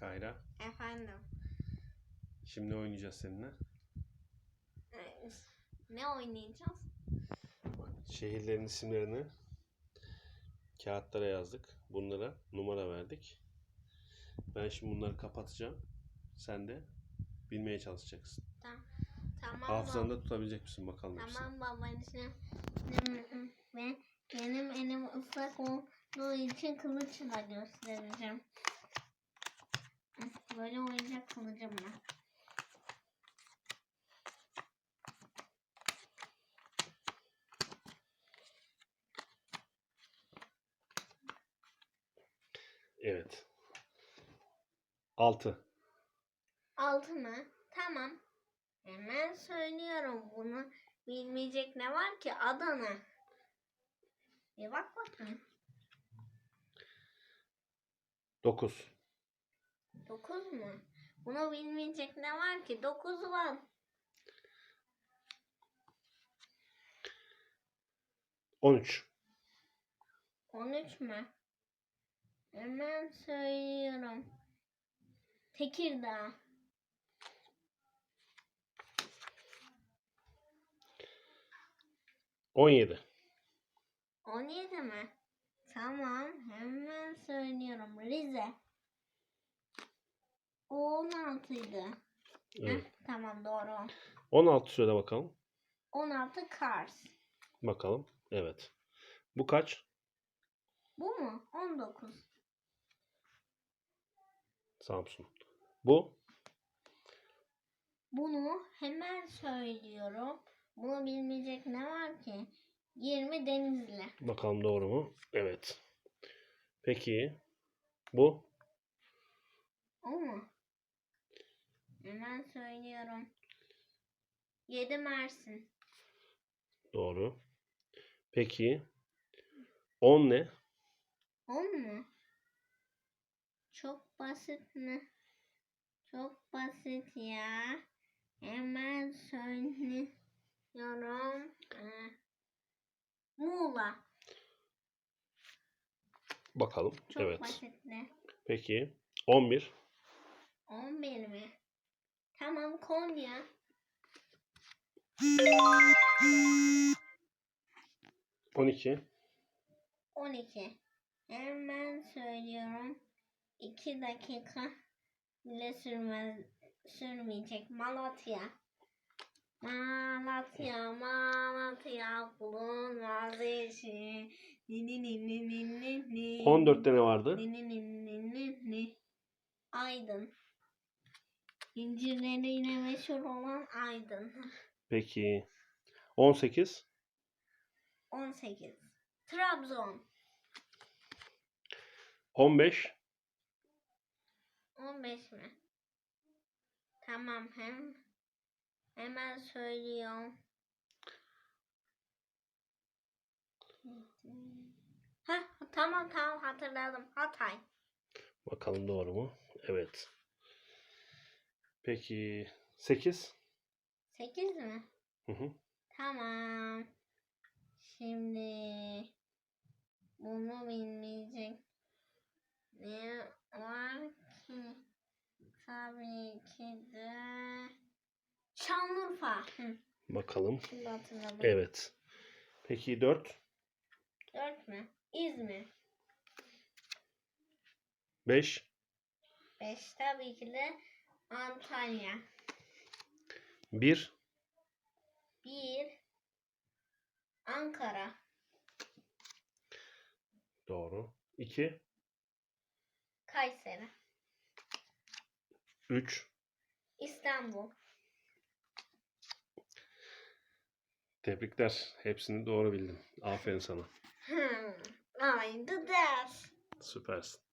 Kayra. Efendim. Şimdi oynayacağız seninle. Ne oynayacağız? Şehirlerin isimlerini kağıtlara yazdık. Bunlara numara verdik. Ben şimdi bunları kapatacağım. Sen de bilmeye çalışacaksın. Tamam. Tamam. Hafızanda tutabilecek misin bakalım hepsini. Tamam babacığım. Ben benim elim ıslak olduğu için kılıçla göstereceğim. Böyle oyuncak kılıcımla. Evet. 6. Altı mı? Tamam. Hemen söylüyorum bunu. Bilmeyecek ne var ki? Adana. Bir bak bakayım. 9. Dokuz mu? Bunu bilmeyecek ne var ki? Dokuz var. 13. On üç mü? Hemen söylüyorum. Tekirdağ. 17. On yedi mi? Tamam. Hemen söylüyorum. Rize. O on altıydı. Evet. Heh, tamam doğru. 16 söyle bakalım. 16 Kars. Bakalım. Evet. Bu kaç? Bu mu? 19. Samsun. Bu? Bunu hemen söylüyorum. Bunu bilmeyecek ne var ki? 20 Denizli. Bakalım doğru mu? Evet. Peki. Bu? O mu? Hemen söylüyorum. 7 Mersin. Doğru. Peki. 10 ne? 10 mu? Çok basit mi? Çok basit ya. Hemen söylüyorum. Ee, Muğla. Bakalım. Çok evet. basitti. Peki. 11. 11 mi? Tamam Konya. 12. 12. Hemen söylüyorum. 2 dakika bile sürmez, sürmeyecek. Malatya. Malatya, Malatya, bulunmaz eşi. Ni ni ni ni ni ni ni. 14'te ne vardı? Ni ni ni ni ni ni. Aydın. İncirleriyle meşhur olan Aydın. Peki. 18. 18. Trabzon. 15. 15 mi? Tamam hem hemen söylüyorum. Ha tamam tamam hatırladım. Hatay. Bakalım doğru mu? Evet. Peki. 8. 8 mi? Hı hı. Tamam. Şimdi bunu bilmeyecek ne var ki? Tabii ki de Şanlıurfa. Hı, Bakalım. şimdi hatırladım. Evet. Peki 4. 4 mü? İzmir. 5. 5 tabii ki de Antalya. 1. 1 Ankara. Doğru. 2. Kayseri. 3. İstanbul. Tebrikler. Hepsini doğru bildin. Aferin sana. Hmm. Aynı ders. Süpersin.